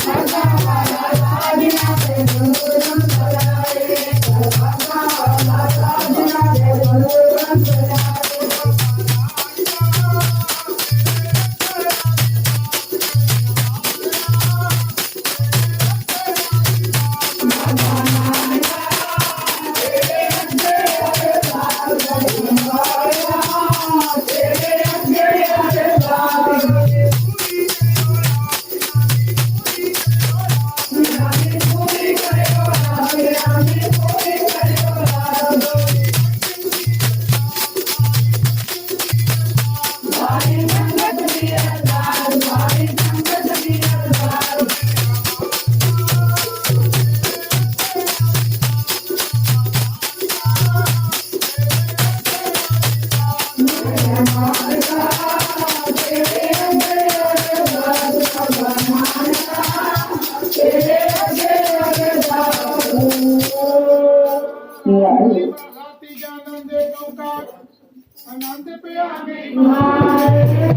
la la la la ਰਾਤੀ ਜਾਣਨ ਦੇ ਕੌਕਾ ਆਨੰਦ ਪਿਆ ਨਹੀਂ ਮਾਰੇ।